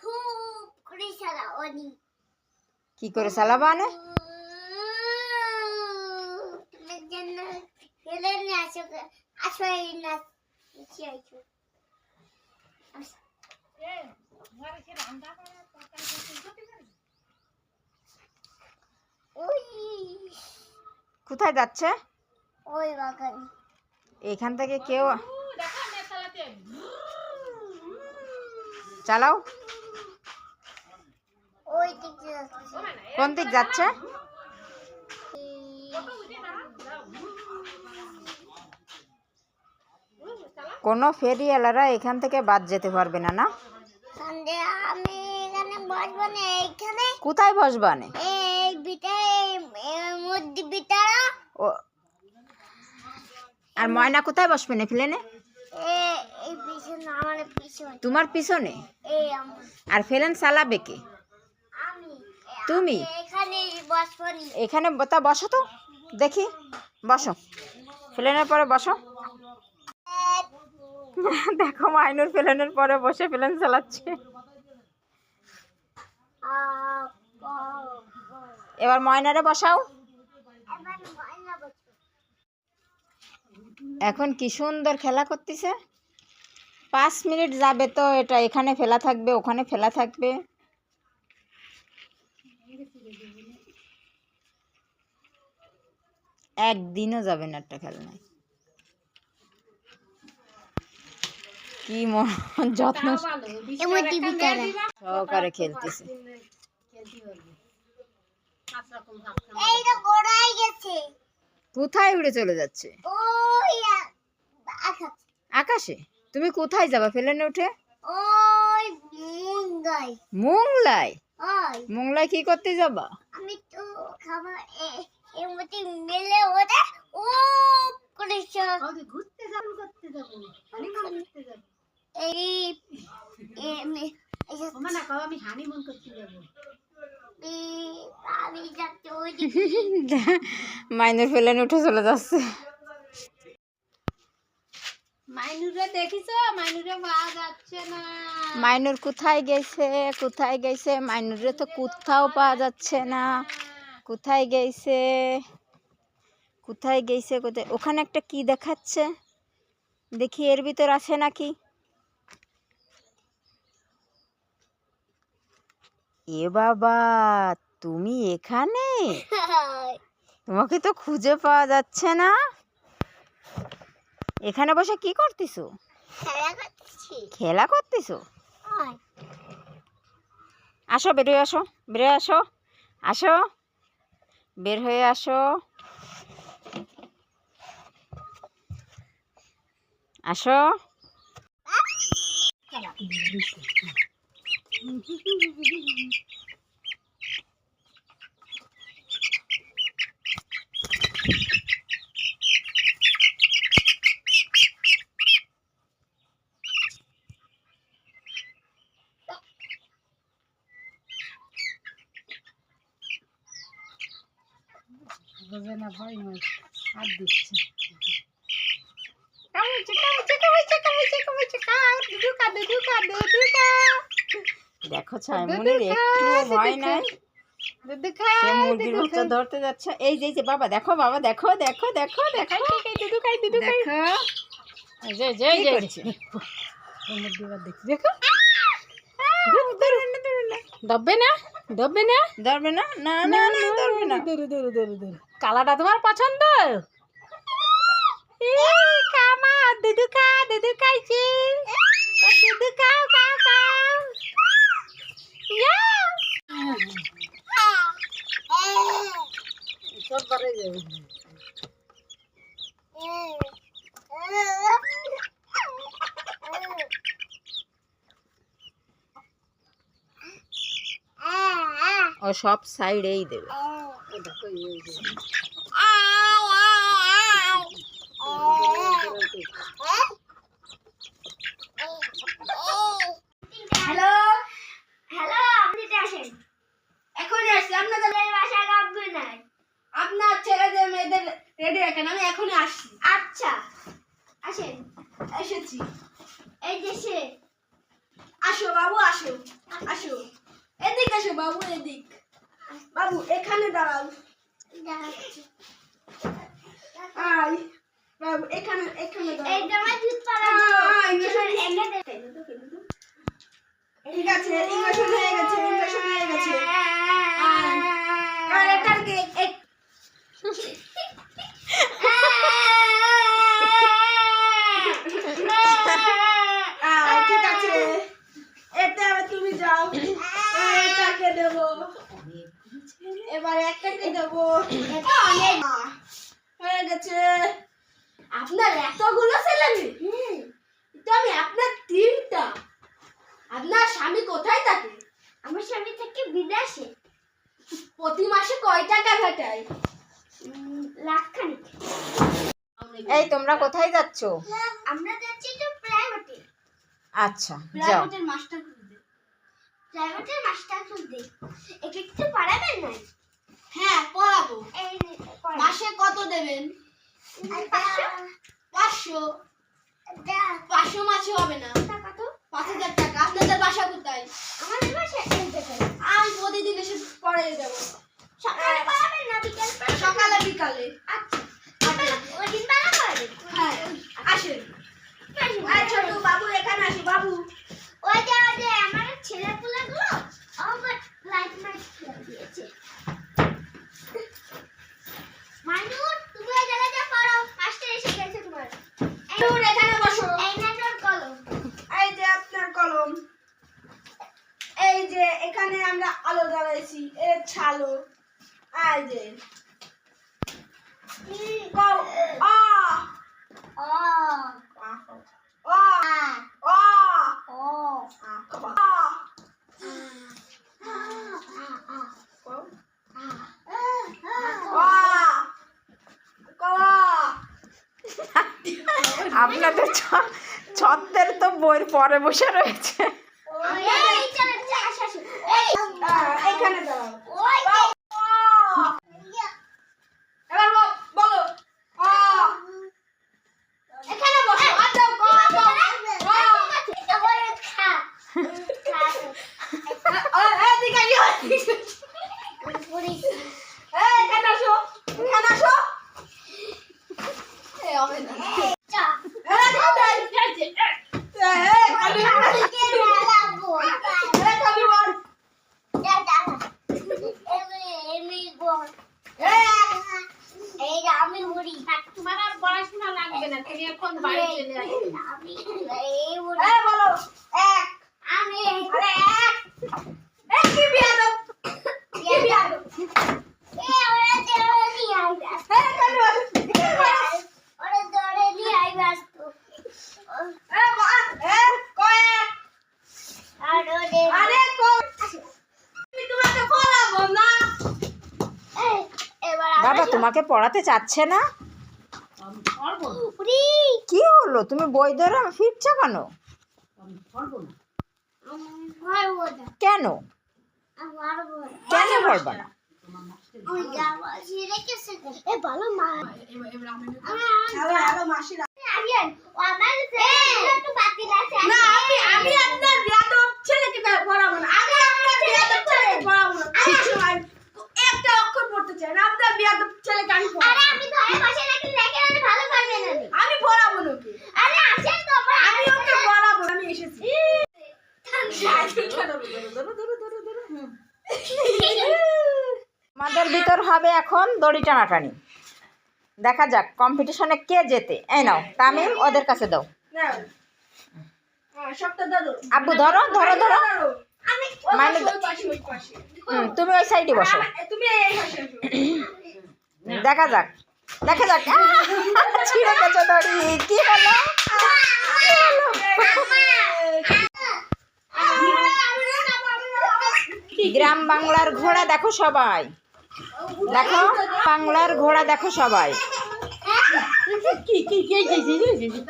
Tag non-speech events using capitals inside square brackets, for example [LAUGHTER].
খুব করে কি করে চালাবা না কোথায় যাচ্ছে? ওই বাগান। এখান থেকে কেউ চালাও। ওই দিকে যাচ্ছে? কোন দিক যাচ্ছে কোনো ফেরিওয়ালারা এখান থেকে বাদ যেতে পারবে না না? আমি এখানে বসবো না এইখানে। কোথায় বসবানে এই বিটায় ও। আর ময়না কোথায় বসবে না এই আমার পিছনে তোমার পিছনে? আর ফেলেন চালাবে কে? তুমি? এখানে তা বসো তো দেখি। বসো। প্লেনের পরে বসো। [LAUGHS] দেখো মাইনুর প্লেনের পরে বসে প্লেন চালাচ্ছে। এবার ময়নারে বসাও। এখন কি সুন্দর খেলা করতেছে। পাঁচ মিনিট যাবে তো এটা এখানে ফেলা থাকবে ওখানে ফেলা থাকবে। একদিনও যাবে না একটা খেলনায়। কি ম- যত্ন সহকারে খেলতেছে। এইটা গোড়ায় গেছে। কোথায় উড়ে চলে যাচ্ছে? আকাশে? তুমি কোথায় যাবা? প্লেনে উঠে? ওই মুঙ্গাই মোংলায়? ওই। মোংলায় কি করতে যাবা? আমি তো খাবার এ- এর মধ্যে মেলে ওটা ও করে ঘুরতে যাব করতে যাব এই এ- এই যে- আমি হানিমুন করতে যাব। [LAUGHS] মাইনের প্লেনে উঠে চলে যাচ্ছে। মাইনুরে কোথায় গেছে? কোথায় গেছে? মাইনুরে তো কোথাও পাওয়া যাচ্ছে না। কোথায় গেছে? কোথায় গেছে কোথায়? ওখানে একটা কি দেখাচ্ছে? দেখি এর ভিতর আছে নাকি? এ বাবা তুমি এখানে? [LAUGHS] তোমাকে তো খুঁজে পাওয়া যাচ্ছে না? এখানে বসে কি করতেছো? খেলা করতেছো। আসো বের হয়ে। আসো বের হয়ে আসো আসো বের হয়ে আসো। আসো। বোঝে না ভয় নয় হাত দিচ্ছে দেখো ছাইমনির একটু ভয় নাই? সে মুরগির বাচ্চা ধরতে যাচ্ছে। এই যে যে বাবা দেখো বাবা দেখো দেখো দেখো দেখো। দুধু খাই দুধু খাই যে যে যে। করছে? ওমর দিবার দেখি দেখো দববে না? দববে না? ধরবে না? না না না ধরবে না। দূরে দূরে দূরে দূরে কালাটা তোমার পছন্দ? ই, কামা দুধু খা দুধু খাইছি ও, দুধু খাও খাও খাও ইয়া! সব বারে যাবে ও সব সাইডেই দেবে দেখো আপনার ছেলেদের মেয়েদের রেডি রাখেন আমি এখনই আসছি। আচ্ছা। আসেন। এসেছি। এই যে সে। আসো বাবু আসো। আসো। এদিক আসো বাবু এদিক। বাবু এখানে দাঁড়াও। আয়। বাবু এখানে এখানে দাঁড়াও। ঠিক আছে ইনভেশন হয়ে গেছে ইনভেশন হয়ে গেছে আয়। আর এটার কে এক- আয়, ঠিক আছে। এতে আবার তুমি যাও। এটাকে দেবো। এবার একটাকে দেবো। এটা অনেক হয়ে গেছে। আপনার এতগুলো ছেলে মেয়ে তো আমি আপনার তিনটা। আপনার স্বামী কোথায় থাকে? আমার স্বামী থেকে বিদেশে। প্রতি মাসে কয় টাকা উম, লাখখানিক। এই তোমরা কোথায় যাচ্ছ? আমরা যাচ্ছি তো প্রাইভেটে। আচ্ছা যাও। প্রাইভেটের মাস্টার খুঁজতে প্রাইভেটের মাস্টার খুঁজতে একটু একটু পড়াবেন না হ্যাঁ পড়াবো এই মাসে কত দেবেন? আর পাঁচশো? পাঁচশো? মাসে হবে না। টাকা তো? পাঁচ হাজার টাকা। আপনাদের বাসা কোথায়? আমাদের দেখেন। আমি প্রতিদিন এসে পড়ে দেবো সকালে পড়াবেন না বিকেল? সকালে বিকালে। আচ্ছা। ওই দিন বেলা পড়াবেন হ্যাঁ আসেন। আর ছোট বাবু এখানে আসি বাবু। ওই যে ওই যে আমার ছেলেপুলেগুলো আমার লাইট মাইট খেয়ে দিয়েছে। মানু তুমি ওই জায়গায় যা পড়ো মাস্টার এসে গেছে তোমার। এখানে বসো। এই না কলম। এই যে আপনার কলম। এই যে এখানে আমরা আলো জ্বালাইছি এর ছালো এই যে কও আ ও আ আ আ ও আ আ আ কও আ আ কও আপনাদের ছত্রের তো বইয়ের পরে বসে রয়েছে এই চল চাষ আসো এই আ, এখানে দাও ওই আ এবার বল- বলো আ এখানে বসো আর দাও কও কও আ এদিকে আইও এই এখানে আসো এখানে আসো এই আমি আর পড়াশোনা লাগবে না তুমি এখন বাড়ি আমি বলো এক। আমি এক কি বিয়াদব? কি এ ওরা দৌড়ে নিয়ে আইবে এই খালি বল ওরা দৌড়ে নিয়ে আইবে আসতো এই বা এই কয়েক আর ওরে আরে কো আমি তোমাকে পড়াবো না এই, এবার বাবা তোমাকে পড়াতে চাচ্ছে না? কি হলো? তুমি বই ধরে ফিরছো কেন? কেন? কেন পড়বা না? আমি আপনার ছেলেকে পড়াবো না। আমি আপনার ছেলেকে পড়াবো না। পড়তে চাই না আপনার বিয়াদব ছেলেকে আমি আরে আমি ধরে বসে রাখি রেখে আরে ভালো পারবে না আমি পড়াবো ওকে আরে আসেন তো আমি ওকে পড়াবো আমি এসেছি। আমাদের ভিতর হবে এখন দড়ি টানাটানি। দেখা যাক কম্পিটিশনে কে জেতে? এই নাও তামিম ওদের কাছে দাও। নাও। হ্যাঁ, সবটা ধরো। আব্বু ধরো ধরো ধরো। আমি মানে- তুমি ওই সাইডে বসো। দেখা যাক দেখা যাক ছিঁড়ে গেছে দড়ি কি হলো গ্রাম বাংলার ঘোড়া দেখো সবাই দেখো বাংলার ঘোড়া দেখো সবাই কি কি কি কি কি কি কি